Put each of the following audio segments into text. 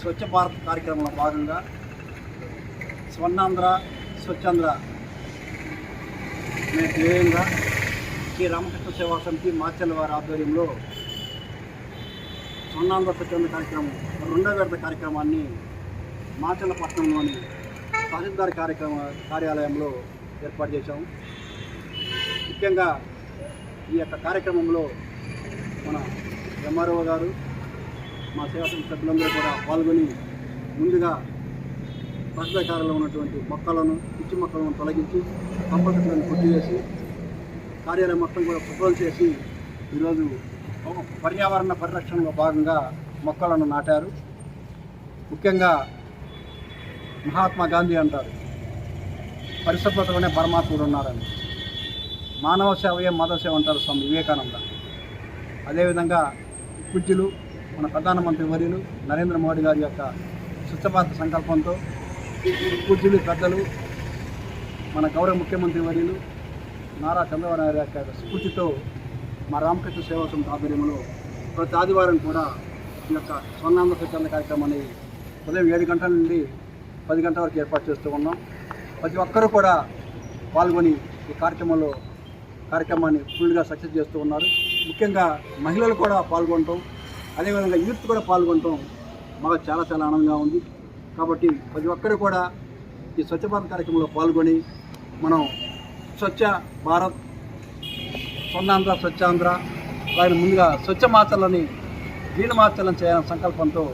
స్వచ్ఛ భారత్ కార్యక్రమంలో భాగంగా స్వర్ణాంధ్ర స్వచ్ఛాంధ్ర అనే ధ్యేయంగా శ్రీ రామకృష్ణ సేవా సమితి మాచల్ వారి ఆధ్వర్యంలో స్వర్ణాంధ్ర స్వచ్ఛాంధ్ర కార్యక్రమం రెండో విడత కార్యక్రమాన్ని మాచల్ల పట్టణంలోని తహసీల్దార్ కార్యక్రమ కార్యాలయంలో ఏర్పాటు చేశాము. ముఖ్యంగా ఈ యొక్క కార్యక్రమంలో మన ఎంఆర్ఓ గారు మా సేవా సభ్యులందరూ కూడా పాల్గొని ముందుగా ప్రశ్నకారంలో ఉన్నటువంటి మొక్కలను పిచ్చి మొక్కలను తొలగించి కంపల్సరీలను కొట్టివేసి కార్యాలయం మొత్తం కూడా శుభ్రం చేసి ఈరోజు పర్యావరణ పరిరక్షణలో భాగంగా మొక్కలను నాటారు. ముఖ్యంగా మహాత్మా గాంధీ అంటారు పరిశుభ్రతలోనే పరమాత్ముడు ఉన్నారని. మానవ సేవయే మాధవ సేవ అంటారు స్వామి వివేకానంద. అదేవిధంగా పూజ్యులు మన ప్రధానమంత్రి వర్యులు నరేంద్ర మోడీ గారి యొక్క స్వచ్ఛభారత సంకల్పంతో పూజ్యులు పెద్దలు మన గౌరవ ముఖ్యమంత్రి వర్యులు నారా చంద్రబాబు నాయుడు యొక్క స్ఫూర్తితో మా రామకృష్ణ సేవా సమితి ఆధ్వర్యంలో ప్రతి ఆదివారం కూడా ఈ యొక్క స్వర్ణాంధ్ర స్వచ్ఛంద కార్యక్రమాన్ని ఉదయం ఏడు గంటల నుండి పది గంటల వరకు ఏర్పాటు చేస్తూ ఉన్నాం. ప్రతి ఒక్కరూ కూడా పాల్గొని ఈ కార్యక్రమంలో కార్యక్రమాన్ని ఫుల్గా సక్సెస్ చేస్తూ ఉన్నారు. ముఖ్యంగా మహిళలు కూడా పాల్గొనటం అదేవిధంగా యూత్ కూడా పాల్గొనటం మాకు చాలా చాలా ఆనందంగా ఉంది. కాబట్టి ప్రతి ఒక్కరు కూడా ఈ స్వచ్ఛ భారత్ కార్యక్రమంలో పాల్గొని మనం స్వచ్ఛ భారత్ స్వర్ణాంధ్ర స్వచ్ఛాంధ్ర అలాగే ముందుగా స్వచ్ఛ మార్చాలని గ్రీన్ మార్చాలని చేయాలనే సంకల్పంతో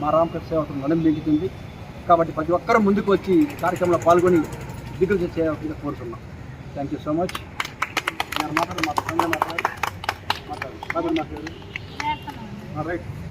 మా రామకృష్ణ సేవకులు నడుంబించుతుంది కాబట్టి ప్రతి ఒక్కరూ ముందుకు వచ్చి కార్యక్రమంలో పాల్గొని దిగులు చేయాల్సిందిగా కోరుతున్నాం. థ్యాంక్ యూ సో మచ్ నేను మాట్లాడు మాట్లాడు మాట్లాడు మాట్లాడు All right.